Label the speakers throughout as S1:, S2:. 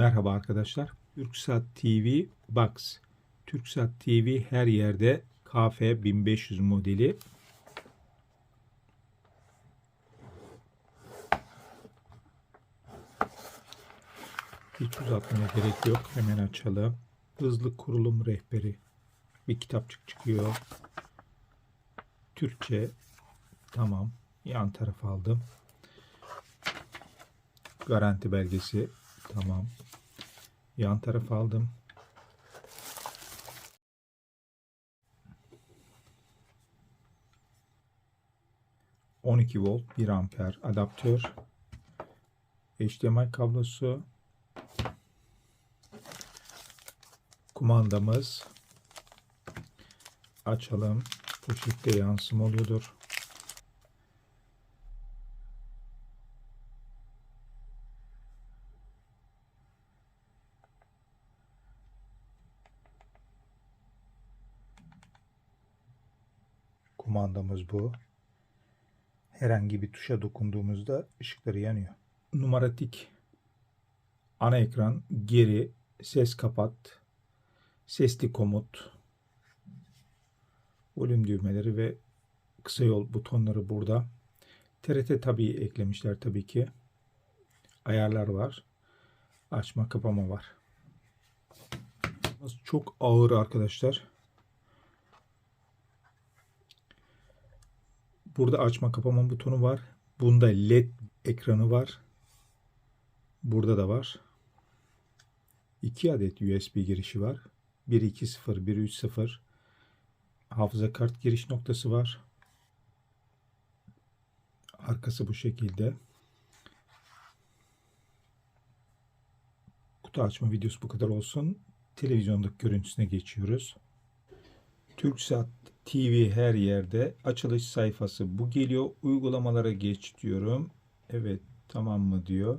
S1: Merhaba arkadaşlar. Türksat TV Box. Türksat TV her yerde KF 1500 modeli. Hiç uzatmaya gerek yok. Hemen açalım. Hızlı kurulum rehberi. Bir kitapçık çıkıyor. Türkçe. Tamam. Yan taraf aldım. Garanti belgesi. Tamam. Yan taraf aldım. ...12 volt 1 amper adaptör... ...HDMI kablosu... ...kumandamız... ...açalım... ...poşette yansım oluyordur... Kumandamız bu. Herhangi bir tuşa dokunduğumuzda ışıkları yanıyor. Numaratik ana ekran, geri, ses kapat, sesli komut, volüm düğmeleri ve kısa yol butonları burada. TRT tabii eklemişler tabii ki. Ayarlar var. Açma kapama var. Çok ağır arkadaşlar. Burada açma kapama butonu var. Bunda led ekranı var. Burada da var. 2 adet USB girişi var. 1.2.0, 1.3.0 hafıza kart giriş noktası var. Arkası bu şekilde. Kutu açma videosu bu kadar olsun. Televizyondaki görüntüsüne geçiyoruz. Türksat TV her yerde açılış sayfası bu geliyor. Uygulamalara geç diyorum. Evet tamam mı diyor.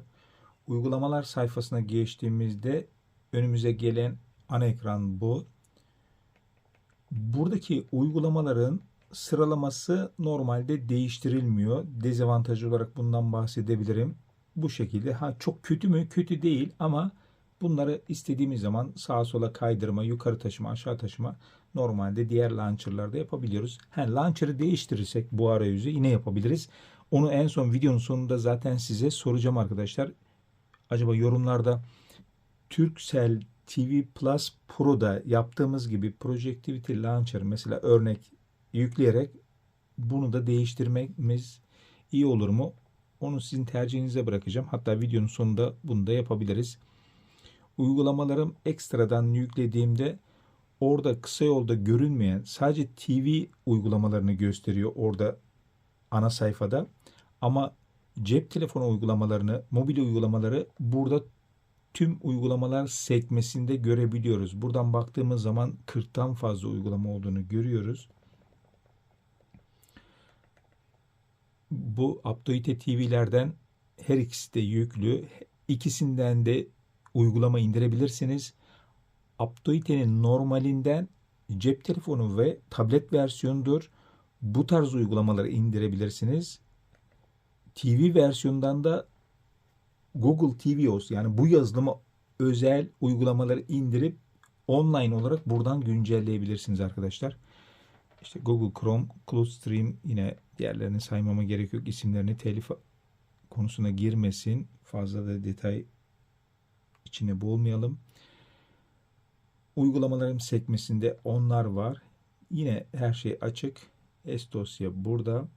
S1: Uygulamalar sayfasına geçtiğimizde önümüze gelen ana ekran bu. Buradaki uygulamaların sıralaması normalde değiştirilmiyor. Dezavantajı olarak bundan bahsedebilirim. Bu şekilde. Ha çok kötü mü? Kötü değil ama bunları istediğimiz zaman sağa sola kaydırma, yukarı taşıma, aşağı taşıma normalde diğer launcher'larda yapabiliyoruz. Ha, launcher'ı değiştirirsek bu arayüzü yine yapabiliriz. Onu en son videonun sonunda zaten size soracağım arkadaşlar. Acaba yorumlarda Turkcell TV Plus Pro'da yaptığımız gibi Projectivity Launcher mesela örnek yükleyerek bunu da değiştirmemiz iyi olur mu? Onu sizin tercihinize bırakacağım. Hatta videonun sonunda bunu da yapabiliriz. Uygulamalarım ekstradan yüklediğimde orada kısa yolda görünmeyen sadece TV uygulamalarını gösteriyor orada ana sayfada. Ama cep telefonu uygulamalarını, mobil uygulamaları burada tüm uygulamalar sekmesinde görebiliyoruz. Buradan baktığımız zaman 40'tan fazla uygulama olduğunu görüyoruz. Bu Aptoide TV'lerden her ikisi de yüklü. İkisinden de uygulama indirebilirsiniz. Aptoide'nin normalinden cep telefonu ve tablet versiyonudur. Bu tarz uygulamaları indirebilirsiniz. TV versiyonundan da Google TVOS yani bu yazılıma özel uygulamaları indirip online olarak buradan güncelleyebilirsiniz arkadaşlar. İşte Google Chrome, Clustream yine diğerlerini saymama gerek yok. İsimlerini telif konusuna girmesin. Fazla da detay içine boğulmayalım. Uygulamalarım sekmesinde onlar var. Yine her şey açık. S dosya burada.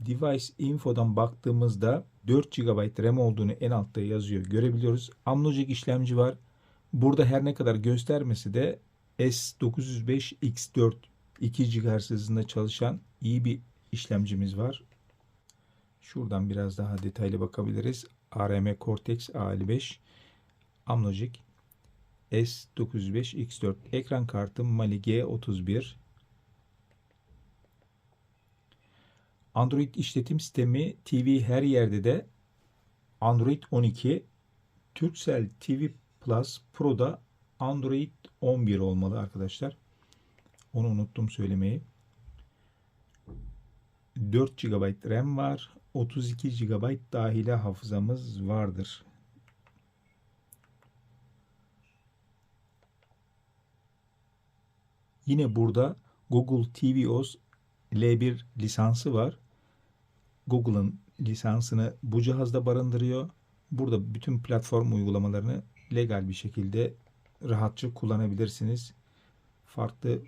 S1: Device Info'dan baktığımızda 4 GB RAM olduğunu en altta yazıyor. Görebiliyoruz. Amlogic işlemci var. Burada her ne kadar göstermesi de S905X4 2 GHz hızında çalışan iyi bir işlemcimiz var. Şuradan biraz daha detaylı bakabiliriz. ARM Cortex A55 Amlogic S905X4 ekran kartım Mali G31 Android işletim sistemi TV her yerde de Android 12 Turkcell TV Plus Pro'da Android 11 olmalı arkadaşlar. Onu unuttum söylemeyi. 4 GB RAM var. 32 GB dahili hafızamız vardır. Yine burada Google TVOS L1 lisansı var. Google'ın lisansını bu cihazda barındırıyor. Burada bütün platform uygulamalarını legal bir şekilde rahatça kullanabilirsiniz. Farklı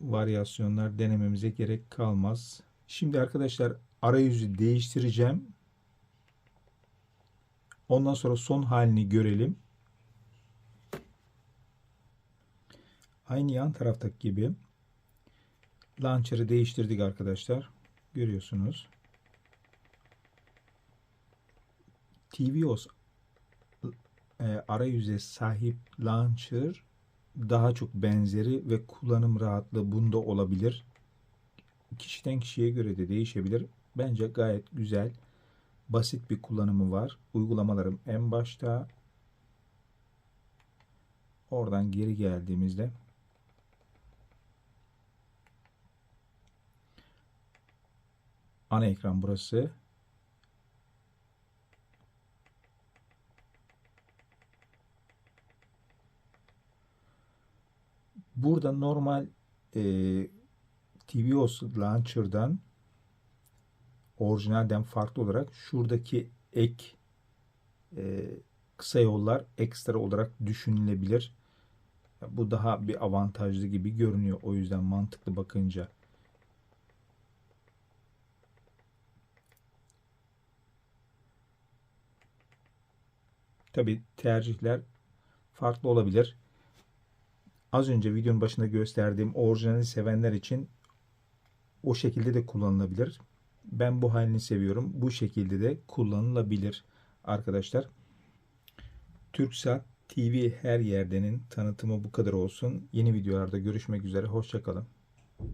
S1: varyasyonlar denememize gerek kalmaz. Şimdi arkadaşlar arayüzü değiştireceğim. Ondan sonra son halini görelim. Aynı yan taraftaki gibi launcher'ı değiştirdik arkadaşlar. Görüyorsunuz. tvOS e, arayüze sahip launcher daha çok benzeri ve kullanım rahatlığı bunda olabilir. Kişiden kişiye göre de değişebilir. Bence gayet güzel, basit bir kullanımı var. Uygulamalarım en başta. Oradan geri geldiğimizde ana ekran burası. Burada normal e, tvOS Launcher'dan orijinalden farklı olarak şuradaki ek e, kısa yollar ekstra olarak düşünülebilir. Bu daha bir avantajlı gibi görünüyor. O yüzden mantıklı bakınca. Tabi tercihler farklı olabilir. Az önce videonun başında gösterdiğim orijinali sevenler için o şekilde de kullanılabilir. Ben bu halini seviyorum. Bu şekilde de kullanılabilir arkadaşlar. Türksat TV her yerdenin tanıtımı bu kadar olsun. Yeni videolarda görüşmek üzere. Hoşçakalın.